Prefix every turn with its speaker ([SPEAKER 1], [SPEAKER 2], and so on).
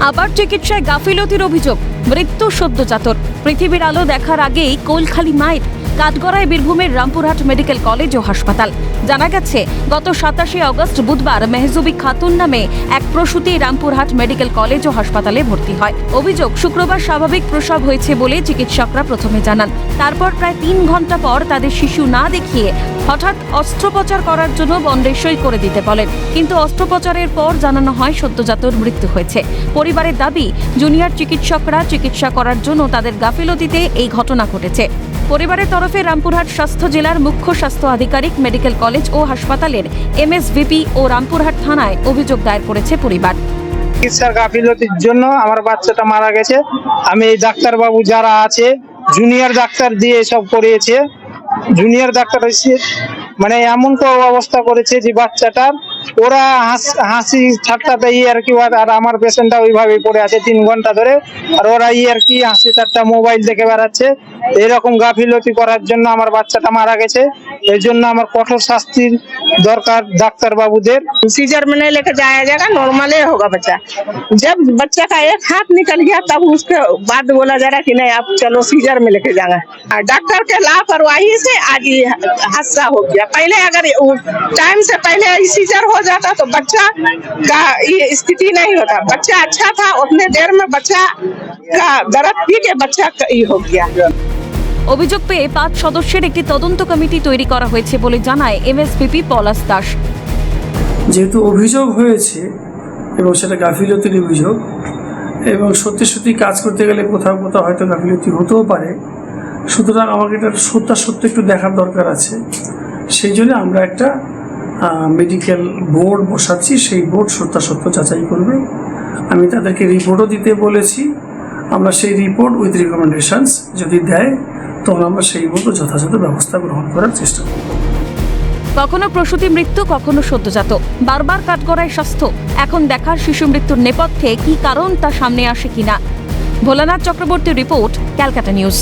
[SPEAKER 1] আবার চিকিৎসায় গাফিলতির অভিযোগ। মৃত্যু সদ্যজাতর। পৃথিবীর আলো দেখার আগেই কোলখালি মায়ের কাঠগড়ায় বীরভূমের রামপুরহাট মেডিকেল কলেজ ও হাসপাতাল। জানা গেছে, গত সাতাশে আগস্ট বুধবার মেহজুবি খাতুন নামে এক প্রসূতি রামপুরহাট মেডিকেল কলেজ ও হাসপাতালে ভর্তি হয়। অভিযোগ, শুক্রবার স্বাভাবিক প্রসব হয়েছে বলে চিকিৎসকরা প্রথমে জানান। তারপর প্রায় তিন ঘণ্টা পর তাদের শিশু না দেখিয়ে হঠাৎ অস্ত্রোপচার করার জন্য বন্ডে সই করে দিতে বলেন। কিন্তু অস্ত্রোপচারের পর জানানো হয় সদ্যজাতর মৃত্যু হয়েছে। পরিবারের দাবি, জুনিয়র চিকিৎসকরা চিকিৎসা করার জন্য তাদের গাফিলতিতে এই ঘটনা ঘটেছে। পরিবারের তরফে রামপুরহাট স্বাস্থ্য জেলার মুখ্য স্বাস্থ্য আধিকারিক, মেডিকেল কলেজ ও হাসপাতালের এমএসভিপি ও রামপুরহাট থানায় অভিযোগ দায়ের করেছে পরিবার।
[SPEAKER 2] চিকিৎসার গাফিলতির জন্য আমার বাচ্চাটা মারা গেছে। আমি এই ডাক্তারবাবু যারা আছে, জুনিয়র ডাক্তার দিয়ে এসব করিয়েছে। জুনিয়র ডাক্তার এসে মানে এমন তো অবস্থা করেছে যে বাচ্চাটার ওরা হাস- হাসি ঠাট্টা দেয় আর কি, আর আমার পেশেন্টটা ওইভাবেই পড়ে আছে তিন ঘণ্টা ধরে। আর ওরা ই আর কি হাসি ঠাট্টা মোবাইল দেখে বেড়াচ্ছে। এরকম গাফিলতি করার জন্য আমার বাচ্চাটা মারা গেছে। এই জন্য আমার কঠোর শাস্তির দরকার ডাক্তার বাবুদের
[SPEAKER 3] सीजर में नहीं लेके जाया जाएगा नॉर्मल ही होगा बच्चा जब बच्चा का एक हाथ निकल गया तब उसके बाद बोला जा रहा कि नहीं आप चलो सीजर में लेके जाना और डॉक्टर के लापरवाही से आज ये हादसा हो गया पहले अगर टाइम से पहले सीजर हो जाता तो बच्चा का ये स्थिति नहीं होता बच्चा अच्छा था उतने देर में बच्चा का दर्द पी के बच्चा का ये हो गया
[SPEAKER 1] অভিযোগ পেয়ে পাঁচ সদস্যের একটি তদন্ত কমিটি তৈরি করা হয়েছে বলে জানায় এমএসভিপি পলাশ দাস।
[SPEAKER 4] যেহেতু অভিযোগ হয়েছে এবং সেটা গাফিলতির অভিযোগ, এবং সত্যি সত্যি কাজ করতে গেলে কোথাও কোথাও হয়তো গাফিলতি হতেও পারে, সুতরাং আমাকে এটা সত্যাসত্য একটু দেখার দরকার আছে। সেই জন্য আমরা একটা মেডিকেল বোর্ড বসাচ্ছি, সেই বোর্ড সত্যাসত্য যাচাই করবে। আমি তাদেরকে রিপোর্টও দিতে বলেছি। আমরা সেই রিপোর্ট উইথ রিকমেন্ডেশনস যদি দেয় তখন আমরা সেই মতো যথাযথ ব্যবস্থা গ্রহণ করার চেষ্টা করব।
[SPEAKER 1] কখনো প্রসূতি মৃত্যু, কখনো সদ্যজাত। বারবার কাঠগড়ায় স্বাস্থ্য। এখন দেখার শিশু মৃত্যুর নেপথ্যে কি কারণ তা সামনে আসে কিনা? Bholanath Chakraborty report Calcutta news.